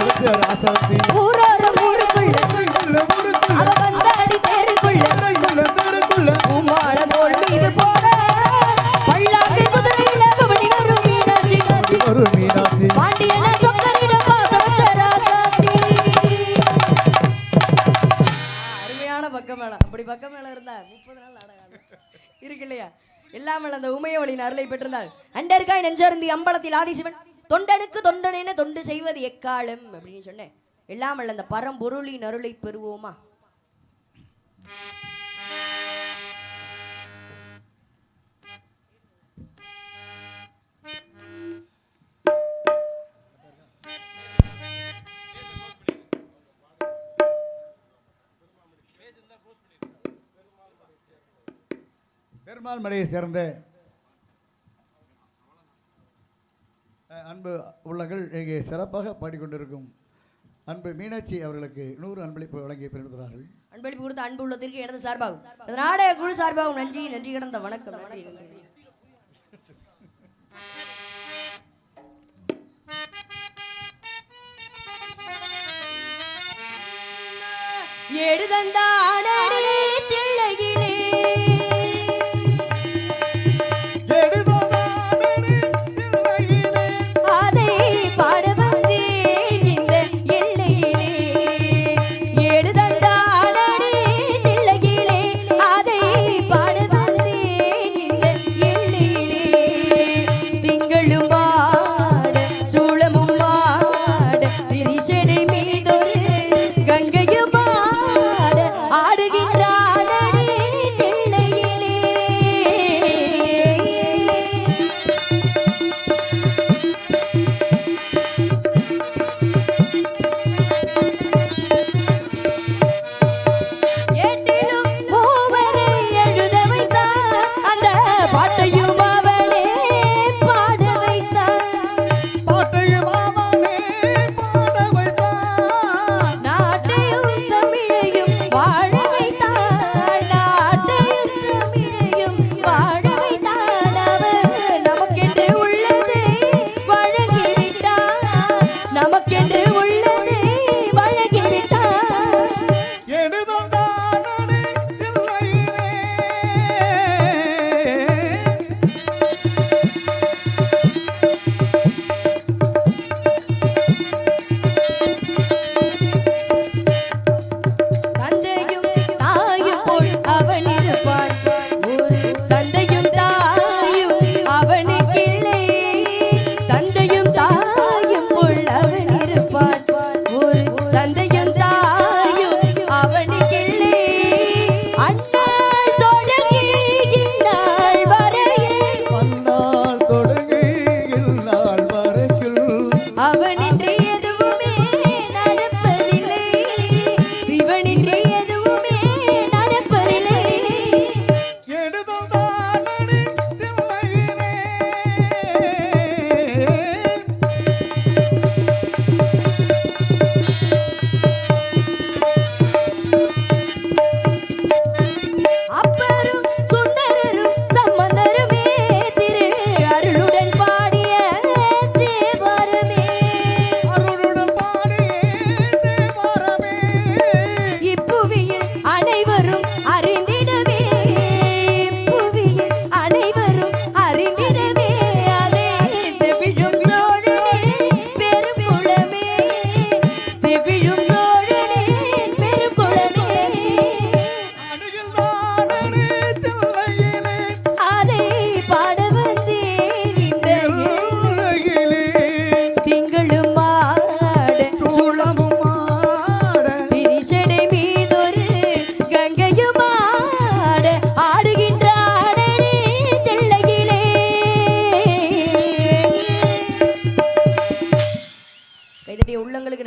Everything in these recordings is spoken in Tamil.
ராசாத்தி ஊரோரும் ஊருக்குள்ள அவ வந்தாடி தெருக்குள்ள பூமாலம் இது போல பல்லாக்கு குதிரையில பவனி வரும் மீனாட்சி. பாண்டியனா சொக்கரிடம் வாசவச்ச ராசாத்தி. அருமையான பக்கம் மேளம். அப்படி பக்கம் மேளம் இருந்தா முப்பது நாள். இருக்கு இல்லையா? இல்லாமல் அந்த உமையவளின் அருளை பெற்றிருந்தாள். அண்டர்காய் நெஞ்சருந்தி அம்பலத்தில் ஆதிசிவன் தொண்டனுக்கு தொண்டனென தொண்டு செய்வது எக்காலம்? அப்படின்னு சொன்னேன். இல்லாமல் அந்த பரம்பொருளின் அருளை பெறுவோமா? பெருமாள் மலையை சேர்ந்த அன்பு உள்ளங்கள் இங்கே சிறப்பாக பாடிக்கொண்டிருக்கும் அன்பு மீனாட்சி அவர்களுக்கு நூறு அன்பளிப்பு வழங்கி பெறுகிறார்கள் அன்பளிப்பு கொடுத்த அன்பு உள்ளத்திற்கு எனது சார்பாகும். நாடக குழு சார்பாகும் நன்றி நன்றி கடந்த வணக்கம். நன்றி நன்றி.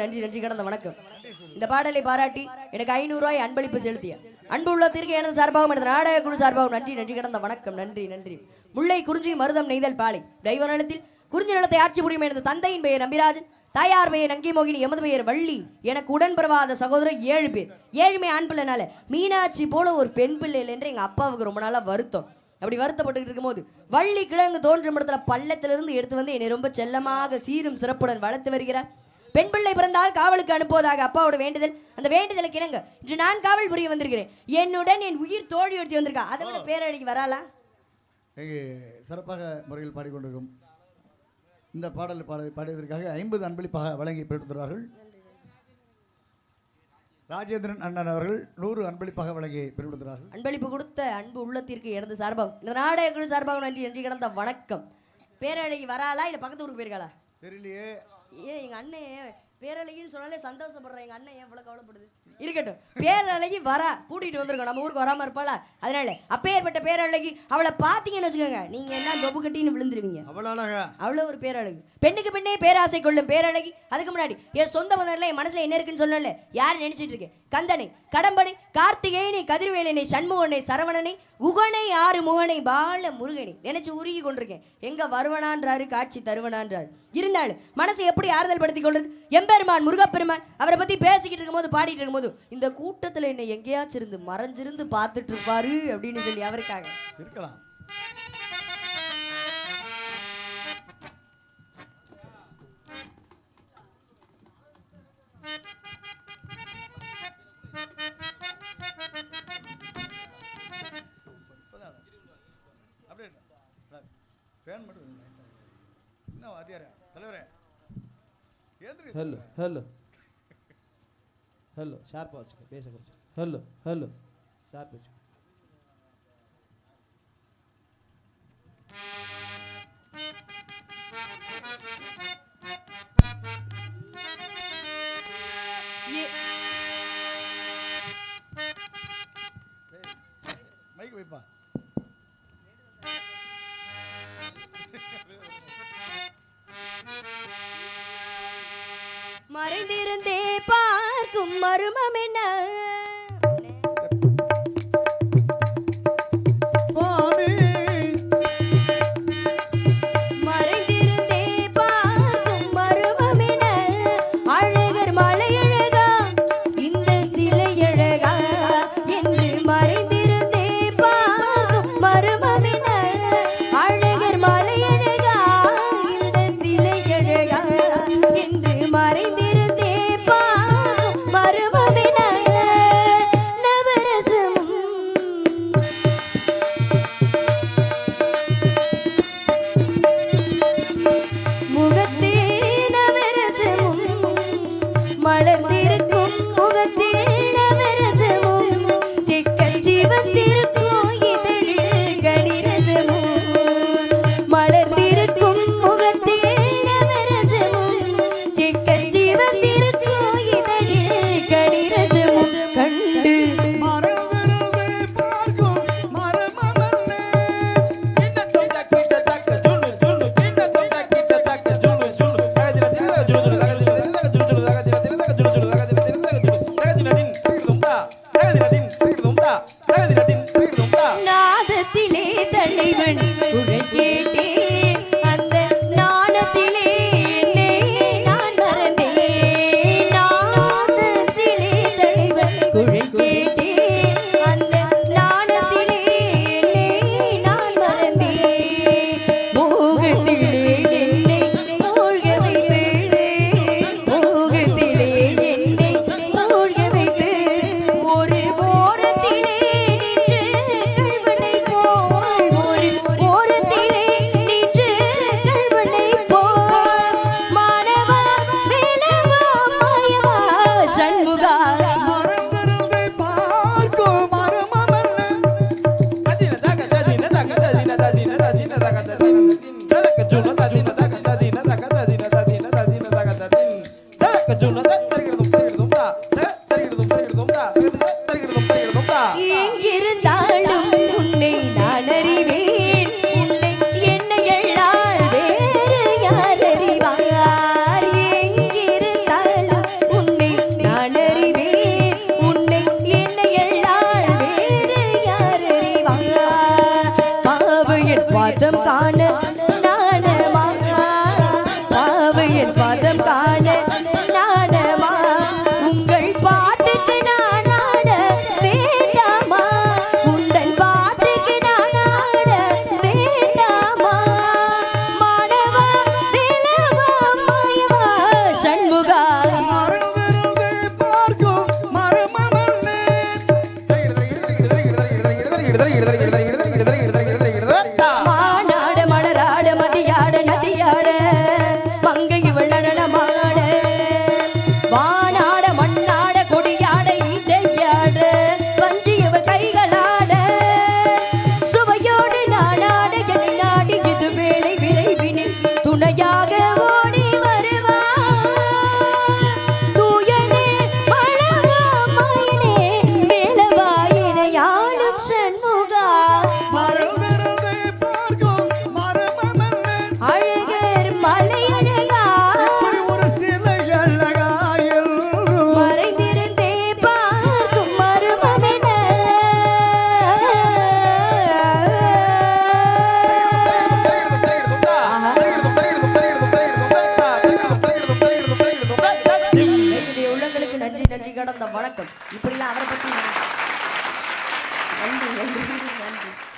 நன்றி நன்றி கிடந்த வணக்கம். இந்த பாடலை பாராட்டி எனக்கு ஐநூறு ரூபாய் அன்பளிப்பு செலுத்திய அன்பு உள்ளத்திற்கு எனது சார்பாகவும் எனது நாடக குழு சார்பாகவும் நன்றி நன்றி கடந்த வணக்கம் நன்றி நன்றி. முல்லை குறிஞ்சி மருதம் நெய்தல் பாலை. தெய்வ நிலத்தில் குறிஞ்சி நிலத்தை ஆட்சி புரியும் எனது தந்தையின் பெயர் நம்பிராஜன் தாயார் பெயர் நங்கி மோகினி எமது பெயர் வள்ளி. எனக்கு உடன்பிறவாத சகோதரர் ஏழு பேர். ஏழுமே ஆண் பிள்ளைனால. மீனாட்சி போல ஒரு பெண் பிள்ளை என்று எங்க அப்பாவுக்கு ரொம்ப நாளா வருத்தம். அப்படி வருத்தப்பட்டுக்கிட்டு இருக்கும்போது வள்ளி கிழங்கு தோன்றும் இடத்துல பள்ளத்திலிருந்து எடுத்து வந்து என்னை ரொம்ப செல்லமாக சீரும் சிறப்புடன் வளர்த்து வருகிறார். பெண் பிள்ளை பிறந்தால் காவலுக்கு அனுப்புவதாக அப்பாவோட வேண்டுதல். அந்த வேண்டுதலுக்கு இணங்க. இன்று நான் காவல் புரிய வந்திருக்கிறேன். என்னுடன் என் உயிர் தோழி எடுத்து வந்திருக்கா. அதை விட பேரழகி வராளா? சிறப்பாக முறையில் பாடிக்கொண்டிருக்கும் இந்த பாடல் பாட பாடியதற்காக ஐம்பது அன்பளிப்பாக வழங்கி பெற்றுள்ளார்கள் ராஜேந்திரன் அண்ணன் அவர்கள் நூறு அன்பளிப்பாக வழங்கி பெற்றுள்ளார்கள் அன்பளிப்பு கொடுத்த அன்பு உள்ளத்திற்கு எனது சார்பாக இந்த நாடக குழு சார்பாக நன்றி நன்றி கடந்த வணக்கம். பேரழகி வராளா? இல்லை பக்கத்து ஊருக்கு போயிருக்காளா? தெரியலையே. ஏன் எங்கள் அண்ணன் பேரழகின்னு சொன்னாலே சந்தோஷப்படுறேன். எங்கள் அண்ணன் ஏன் இவ்வளோ கவலைப்படுது? இருக்கட்டும். பேரழகி வரா கூட்டிட்டு வந்திருக்கோம். நம்ம ஊருக்கு வராம இருப்பாளா அதனால அப்பேற்பட்ட பேரழகி அவளை பாத்தீங்கன்னு வச்சுக்கோங்க. நீங்க என்ன தொப்பு கட்டின்னு விழுந்துருவீங்க. அவ்வளோ அழகா அவ்வளோ ஒரு பேரழகு. பெண்ணுக்கு பெண்ணே பேராசை கொள்ளும் பேரழகி. அதுக்கு முன்னாடி என் சொந்த முதல்ல என் மனசுல என்ன இருக்குன்னு சொன்னல யார் நினைச்சிட்டு இருக்கேன் கந்தனை கடம்பனை கார்த்திகேயனை கதிர்வேலனை சண்முகனை சரவணனை உகனை ஆறு முகனை பால முருகனை நினைச்சு உருகி கொண்டிருக்கேன். எங்க வருவனான்றாரு காட்சி தருவனான்றாரு. இருந்தாலும் மனசை எப்படி ஆறுதல் படுத்திக் கொள்றது? எம்பெருமான் முருகப்பெருமான் அவரை பத்தி பேசிக்கிட்டு இருக்கும்போது பாடிட்டு இருக்கும்போது இந்த கூட்டத்துல என்னை எங்கேயாச்சும் இருந்து மறைஞ்சிருந்து பார்த்துட்டு இருப்பாரு அப்படின்னு சொல்லி அவருக்காக. இருக்கலாம். அப்படியே ஃபேன் மட்டும் என்ன வாத்தியாரே? தலைவரே? ஏந்திரி. ஹலோ ஹலோ ஹலோ ஷார்ப்பாக வச்சுக்கோ பேச குறைச்சு ஹலோ ஹலோ ஷார்ப்